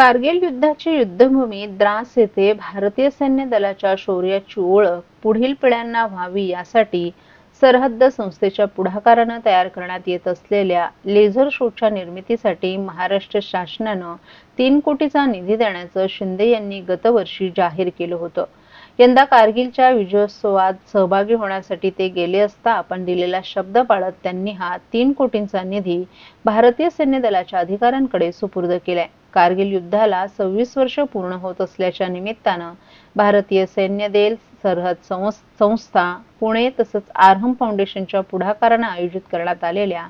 कारगिल युद्धाची युद्धभूमी द्रास येथे भारतीय सैन्य दलाच्या शौर्याची ओळख पुढील पिढ्यांना व्हावी यासाठी सरहद्द संस्थेच्या पुढाकारानं तयार करण्यात येत असलेल्या लेझर शोच्या निर्मितीसाठी महाराष्ट्र शासनानं तीन कोटीचा निधी देण्याचं शिंदे यांनी गतवर्षी जाहीर केलं होतं. यंदा कारगिलच्या विजयोत्सवात सहभागी होण्यासाठी ते गेले असता आपण दिलेला शब्द पाळत त्यांनी हा तीन कोटींचा निधी भारतीय सैन्य दलाच्या अधिकाऱ्यांकडे सुपूर्द केलाय. कारगिल युद्धाला सव्वीस वर्ष पूर्ण होत असल्याच्या निमित्तानं भारतीय सैन्य दल सरहद संस्था पुणे तसंच आर्हम फाउंडेशनच्या पुढाकारानं आयोजित करण्यात आलेल्या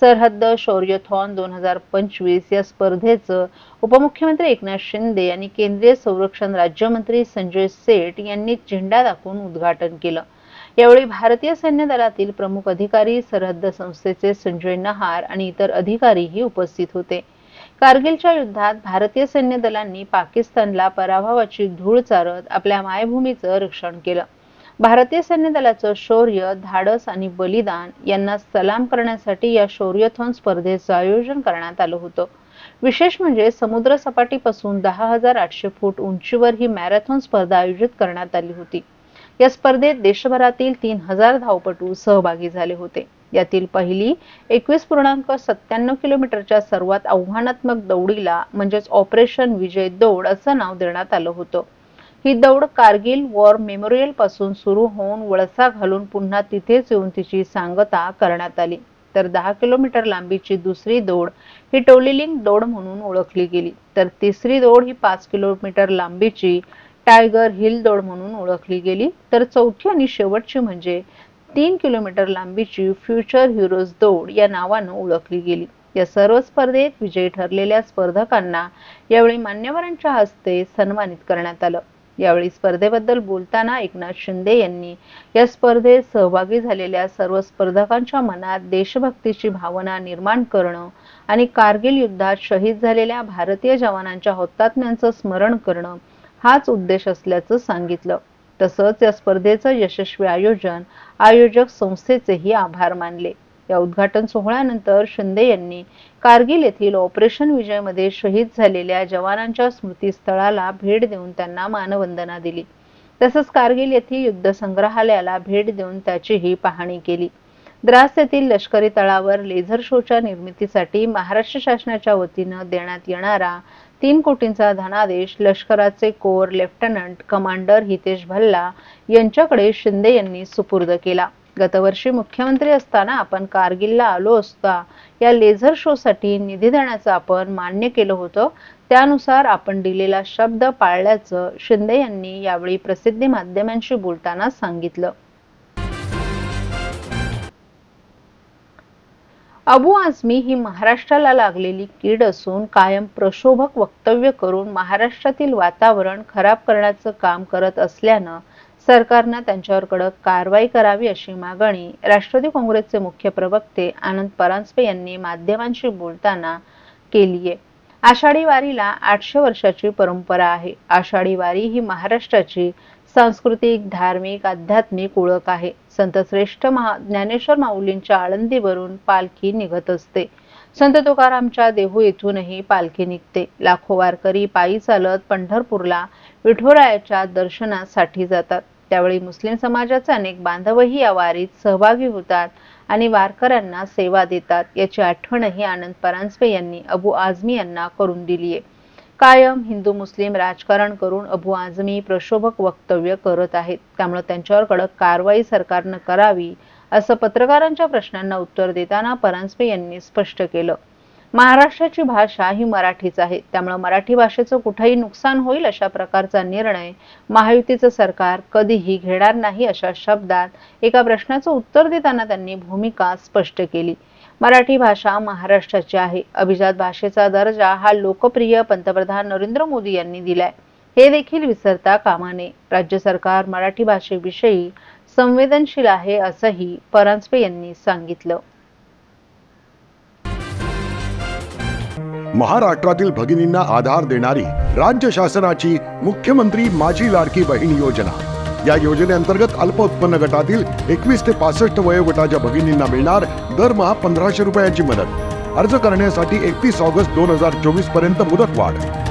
सरहद्द शौर्यथॉन दोन हजार पंचवीस या स्पर्धेचं उपमुख्यमंत्री एकनाथ शिंदे आणि केंद्रीय संरक्षण राज्यमंत्री संजय सेठ यांनी झेंडा दाखवून उद्घाटन केलं. यावेळी भारतीय सैन्य दलातील प्रमुख अधिकारी सरहद्द संस्थेचे संजय नहार आणि इतर अधिकारीही उपस्थित होते. कारगिलच्या युद्धात भारतीय सैन्य दलांनी पाकिस्तानला पराभवाची धूळ चारत आपल्या मायभूमीचं रक्षण केलं. भारतीय सैन्य दलाचं शौर्य धाडस आणि बलिदान यांना सलाम करण्यासाठी या शौर्यथॉन स्पर्धेचं आयोजन करण्यात आलं होतं. विशेष म्हणजे समुद्र सपाटीपासून दहा हजार आठशे फूट उंचीवर ही मॅरेथॉन स्पर्धा आयोजित करण्यात आली होती. या स्पर्धेत देशभरातील तीन हजार धावपटू सहभागी झाले होते. यातील पहिली एकवीस पूर्णांक सत्त्याण्णव किलोमीटरच्या सर्वात आव्हानात्मक दौडीला म्हणजेच ऑपरेशन विजय दौड असं नाव देण्यात आलं होतं. ही दौड कारगिल वॉर मेमोरियलपासून सुरू होऊन वळसा घालून पुन्हा तिथेच येऊन तिची सांगता करण्यात आली. तर दहा किलोमीटर लांबीची दुसरी दौड ही टोलिलिंग दौड म्हणून ओळखली गेली. तर तिसरी दौड ही पाच किलोमीटर लांबीची टायगर हिल दौड म्हणून ओळखली गेली. तर चौथी आणि शेवटची म्हणजे तीन किलोमीटर लांबीची फ्युचर हिरोज दौड या नावानं ओळखली गेली. या सर्व स्पर्धेत विजयी ठरलेल्या स्पर्धकांना यावेळी मान्यवरांच्या हस्ते सन्मानित करण्यात आलं. यावेळी स्पर्धेबद्दल बोलताना एकनाथ शिंदे यांनी या स्पर्धेत सहभागी झालेल्या सर्व स्पर्धकांच्या मनात देशभक्तीची भावना निर्माण करणं आणि कारगिल युद्धात शहीद झालेल्या भारतीय जवानांच्या हौतात्म्यांचं स्मरण करणं हाच उद्देश असल्याचं सांगितलं. तसंच या स्पर्धेचं यशस्वी आयोजन आयोजक संस्थेचेही आभार मानले. या उद्घाटन सोहळ्यानंतर शिंदे यांनी कारगिल येथील ऑपरेशन विजयमध्ये शहीद झालेल्या जवानांच्या स्मृतीस्थळाला भेट देऊन त्यांना मानवंदना दिली. तसंच कारगिल येथील युद्ध संग्रहालयाला भेट देऊन त्याचीही पाहणी केली. द्रास येथील लष्करी तळावर लेझर शोच्या निर्मितीसाठी महाराष्ट्र शासनाच्या वतीनं देण्यात येणारा तीन कोटींचा धनादेश लष्कराचे corps lieutenant commander Hitesh Bhalla यांच्याकडे शिंदे यांनी सुपूर्द केला. गतवर्षी मुख्यमंत्री असताना आपण कारगिलला आलो असता या लेझर शोसाठी निधी देण्याचं आपण मान्य केलं होतं. त्यानुसार आपण दिलेला शब्द पाळल्याचं शिंदे यांनी यावेळी प्रसिद्धी माध्यमांशी बोलताना सांगितलं. अबू आझमी ही महाराष्ट्राला लागलेली कीड असून कायम प्रशोभक वक्तव्य करून महाराष्ट्रातील वातावरण खराब करण्याचं काम करत असल्यानं सरकारनं त्यांच्यावर कडक कारवाई करावी अशी मागणी राष्ट्रवादी काँग्रेसचे मुख्य प्रवक्ते आनंद परांजपे यांनी माध्यमांशी बोलताना केली आहे. आषाढी वारीला आठशे वर्षाची परंपरा आहे. आषाढी वारी ही महाराष्ट्राची सांस्कृतिक धार्मिक आध्यात्मिक ओळख आहे. संत श्रेष्ठ महा ज्ञानेश्वर माऊलींच्या आळंदीवरून पालखी निघत असते. संत तुकारामच्या देहू येथूनही पालखी निघते. लाखो वारकरी पायी चालत पंढरपूरला विठोरायाच्या दर्शनासाठी जातात. त्यावेळी मुस्लिम समाजाचे अनेक बांधवही या वारीत सहभागी होतात आणि वारकऱ्यांना सेवा देतात. याची आठवणही आनंद परांजपे यांनी अबू आझमी यांना करून दिली आहे. कायम हिंदू मुस्लिम राजकारण करून अबू आझमी प्रशोभक वक्तव्य करत आहेत. त्यामुळे त्यांच्यावर कडक कारवाई सरकारनं करावी असं पत्रकारांच्या प्रश्नांना उत्तर देताना परांजपे यांनी स्पष्ट केलं. महाराष्ट्राची भाषा ही मराठीच आहे. त्यामुळे मराठी भाषेचं कुठेही नुकसान होईल अशा प्रकारचा निर्णय महायुतीचं सरकार कधीही घेणार नाही अशा शब्दात एका प्रश्नाचं उत्तर देताना त्यांनी भूमिका स्पष्ट केली. मराठी भाषा महाराष्ट्राची आहे. अभिजात भाषेचा दर्जा हा लोकप्रिय पंतप्रधान नरेंद्र मोदी यांनी दिलाय. हे देखील विसरता कामा नये. राज्य सरकार मराठी भाषेविषयी संवेदनशील आहे असंही परांजपे यांनी सांगितलं. महाराष्ट्रातील भगिनींना आधार देणारी राज्य शासनाची मुख्यमंत्री माझी लाडकी बहीण योजना. या योजनेअंतर्गत अल्प उत्पन्न गटातील एकवीस ते पासष्ट वयोगटाच्या भगिनींना मिळणार दरमहा पंधराशे रुपयांची मदत. अर्ज करण्यासाठी एकतीस ऑगस्ट दोन हजार चोवीसपर्यंत मुदत वाढ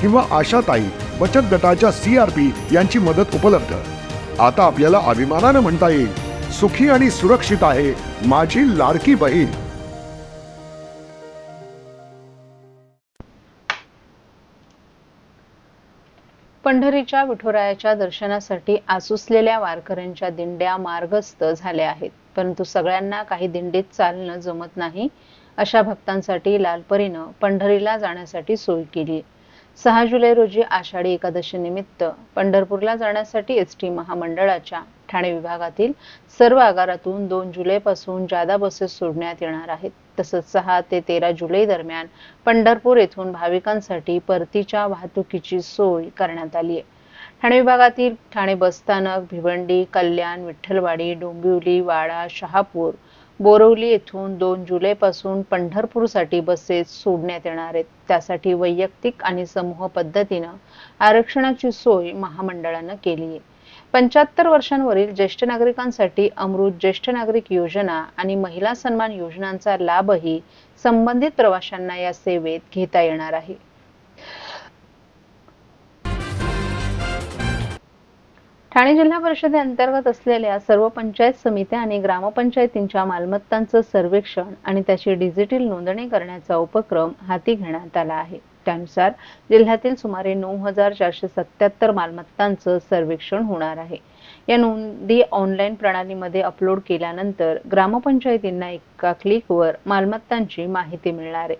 किंवा आशाताई बचत गटाच्या सी आर पी यांची मदत उपलब्ध. आता आपल्याला अभिमानानं म्हणता येईल सुखी आणि सुरक्षित आहे माझी लाडकी बहीण. पंढरीच्या विठुरायाच्या दर्शनासाठी आसुसलेल्या वारकऱ्यांच्या दिंड्या मार्गस्थ झाल्या आहेत. परंतु सगळ्यांना काही दिंडीत चालणं जमत नाही. अशा भक्तांसाठी लालपरीनं पंढरीला जाण्यासाठी सोय केली. सहा जुलै रोजी आषाढी एकादशी निमित्त पंढरपूरला जाण्यासाठी एस टी महामंडळाच्या ठाणे विभागातील सर्व आगारातून दोन जुलैपासून जादा बसेस सोडण्यात येणार आहेत. तसंच सहा ते तेरा जुलै दरम्यान पंढरपूर येथून भाविकांसाठी परतीच्या वाहतुकीची सोय करण्यात आली आहे. ठाणे विभागातील ठाणे बसस्थानक भिवंडी कल्याण विठ्ठलवाडी डोंबिवली वाडा शहापूर बोरवली येथून दोन जुलैपासून पंढरपूरसाठी बसेस सोडण्यात येणार आहेत. त्यासाठी वैयक्तिक आणि समूह पद्धतीनं आरक्षणाची सोय महामंडळानं केली आहे. पंच्याहत्तर वर्षांवरील ज्येष्ठ नागरिकांसाठी अमृत ज्येष्ठ नागरिक योजना आणि महिला सन्मान योजनांचा लाभही संबंधित प्रवाशांना या सेवेत घेता येणार आहे. ठाणे जिल्हा परिषदेअंतर्गत असलेल्या सर्व पंचायत समित्या आणि ग्रामपंचायतींच्या मालमत्तांचं सर्वेक्षण आणि त्याची डिजिटल नोंदणी करण्याचा उपक्रम हाती घेण्यात आला आहे. त्यानुसार जिल्ह्यातील सुमारे नऊ हजार चारशे सत्याहत्तर मालमत्तांचं सर्वेक्षण होणार आहे. या नोंदी ऑनलाईन प्रणालीमध्ये अपलोड केल्यानंतर ग्रामपंचायतींना एका क्लिकवर मालमत्तांची माहिती मिळणार आहे.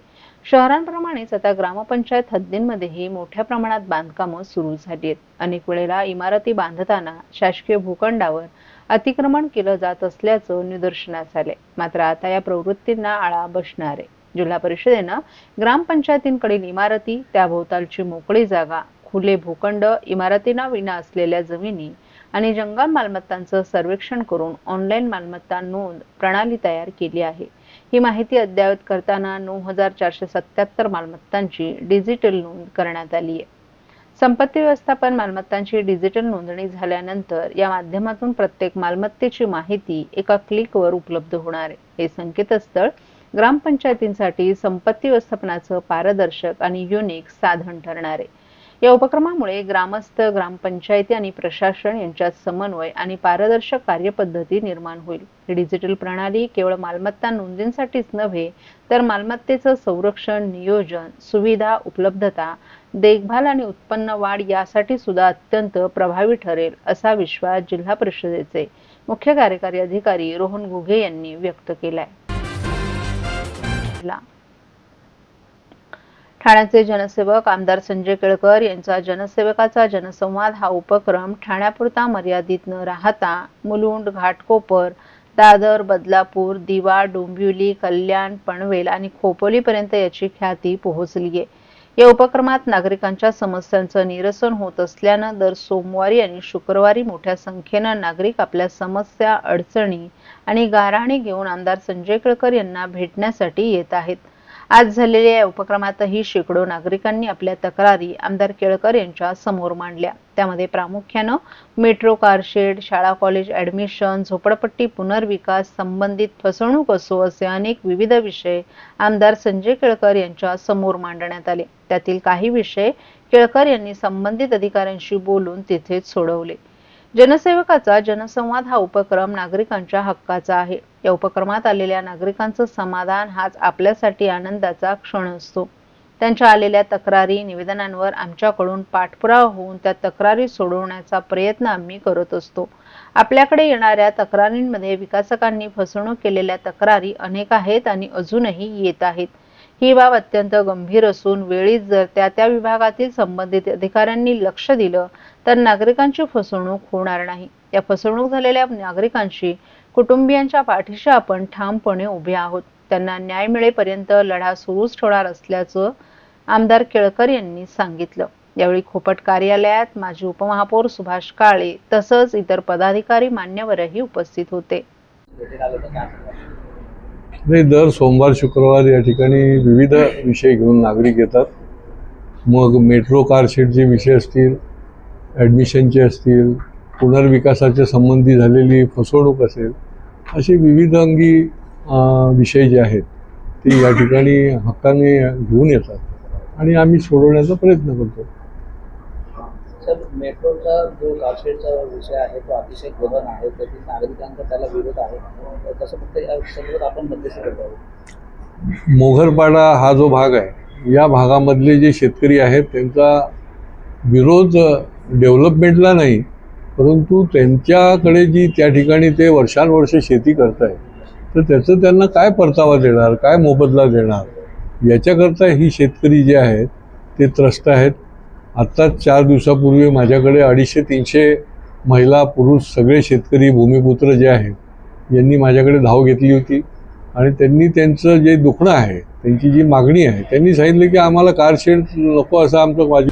शहरांप्रमाणेच आता ग्रामपंचायत हद्दींमध्येही मोठ्या प्रमाणात बांधकामं सुरू झाली आहेत अनेक वेळेला इमारती बांधताना शासकीय भूखंडावर अतिक्रमण केलं जात असल्याचं निदर्शनास आले मात्र आता या प्रवृत्तींना आळा बसणार आहे जिल्हा परिषदेनं ग्रामपंचायतींकडील इमारती त्याभोवतालची मोकळी जागा खुले भूखंड इमारतींना विना असलेल्या जमिनी आणि जंगल मालमत्तांचं सर्वेक्षण करून ऑनलाईन मालमत्ता नोंद प्रणाली तयार केली आहे. ही माहिती अद्ययावत करताना नऊ हजार चारशे सत्याहत्तर मालमत्तांची डिजिटल नोंद करण्यात आली आहे. संपत्ती व्यवस्थापन मालमत्तांची डिजिटल नोंदणी झाल्यानंतर या माध्यमातून प्रत्येक मालमत्तेची माहिती एका क्लिकवर उपलब्ध होणार आहे. हे संकेतस्थळ ग्रामपंचायतींसाठी संपत्ती व्यवस्थापनाचं पारदर्शक आणि युनिक साधन ठरणार आहे. या उपक्रमामुळे ग्रामस्थ ग्रामपंचायती आणि प्रशासन यांच्यात समन्वय आणि पारदर्शक कार्यपद्धती निर्माण होईल. डिजिटल प्रणाली केवळ मालमत्ता नोंदींसाठीच नव्हे तर मालमत्तेचं संरक्षण नियोजन सुविधा उपलब्धता देखभाल आणि उत्पन्न वाढ यासाठी सुद्धा अत्यंत प्रभावी ठरेल असा विश्वास जिल्हा परिषदेचे मुख्य कार्यकारी अधिकारी रोहन घुगे यांनी व्यक्त केलाय. ठाण्याचे जनसेवक आमदार संजय केळकर यांचा जनसेवकाचा जनसंवाद हा उपक्रम ठाण्यापुरता मर्यादित न राहता मुलुंड घाटकोपर दादर बदलापूर दिवा डोंबिवली कल्याण पनवेल आणि खोपोलीपर्यंत याची ख्याती पोहोचली आहे. या उपक्रमात नागरिकांच्या समस्यांचं निरसन होत असल्यानं दर सोमवारी आणि शुक्रवारी मोठ्या संख्येनं नागरिक आपल्या समस्या अडचणी आणि गाराणी घेऊन आमदार संजय केळकर यांना भेटण्यासाठी येत आहेत. आज झालेल्या या उपक्रमातही शेकडो नागरिकांनी आपल्या तक्रारी आमदार केळकर यांच्या समोर मांडल्या. त्यामध्ये प्रामुख्यानं मेट्रो कारशेड शाळा कॉलेज ऍडमिशन झोपडपट्टी पुनर्विकास संबंधित फसवणूक असो असे अनेक विविध विषय आमदार संजय केळकर यांच्या समोर मांडण्यात आले. त्यातील काही विषय केळकर यांनी संबंधित अधिकाऱ्यांशी बोलून तिथेच सोडवले. जनसेवकाचा जनसंवाद हा उपक्रम नागरिकांच्या हक्काचा आहे. या उपक्रमात आलेल्या नागरिकांचं समाधान हाच आपल्यासाठी आनंदाचा क्षण असतो. त्यांच्या आलेल्या तक्रारी निवेदनांवर आमच्याकडून पाठपुरावा होऊन त्या तक्रारी सोडवण्याचा प्रयत्न आम्ही करत असतो. आपल्याकडे येणाऱ्या तक्रारींमध्ये विकासकांनी फसवणूक केलेल्या तक्रारी अनेक आहेत आणि अजूनही येत आहेत. ही बाब अत्यंत गंभीर असून वेळीच जर त्या त्या विभागातील संबंधित अधिकाऱ्यांनी लक्ष दिलं तर नागरिकांची फसवणूक होणार नाही. या फसवणूक झालेल्या नागरिकांशी कुटुंबियांच्या पाठीशी आपण ठामपणे उभे आहोत. त्यांना न्याय मिळेपर्यंत लढा सुरूच ठेवणार असल्याचं आमदार केळकर यांनी सांगितलं. यावेळी खोपट कार्यालयात माजी उपमहापौर सुभाष काळे तसंच इतर पदाधिकारी मान्यवरही उपस्थित होते. नाही दर सोमवार शुक्रवार या ठिकाणी विविध विषय घेऊन नागरिक येतात. मग मेट्रो कारशेडचे विषय असतील ॲडमिशनचे असतील पुनर्विकासाच्या संबंधी झालेली फसवणूक असेल असे विविध अंगी विषय जे आहेत ते या ठिकाणी हक्काने घेऊन येतात. आणि आम्ही सोडवण्याचा प्रयत्न करतो. सर मेट्रोचा जो कारशेडचा विषय आहे तो अतिशय गहन आहे त्यातील नागरिकांचा त्याला विरोध आहे. तर तसं फक्त या संदर्भात आपण मध्यस्थी करत. आहोत मोघरपाडा हा जो भाग आहे या भागामधले जे शेतकरी आहेत त्यांचा विरोध डेव्हलपमेंटला नाही परंतु त्यांच्याकडे जी त्या ठिकाणी ते वर्षानुवर्ष शेती करतायत तर त्याचं त्यांना काय परतावा देणार काय मोबदला देणार? याच्याकरता ही शेतकरी जे आहेत ते त्रस्त आहेत. आत्ताच चार दिवसापूर्वी माझ्याकडे अडीचशे तीनशे महिला पुरुष सगळे शेतकरी भूमिपुत्र जे आहेत यांनी माझ्याकडे धाव घेतली होती. आणि त्यांनी त्यांचं जे दुखणं आहे त्यांची जी मागणी आहे त्यांनी सांगितलं की आम्हाला कार शेड नको असं आमचं माझी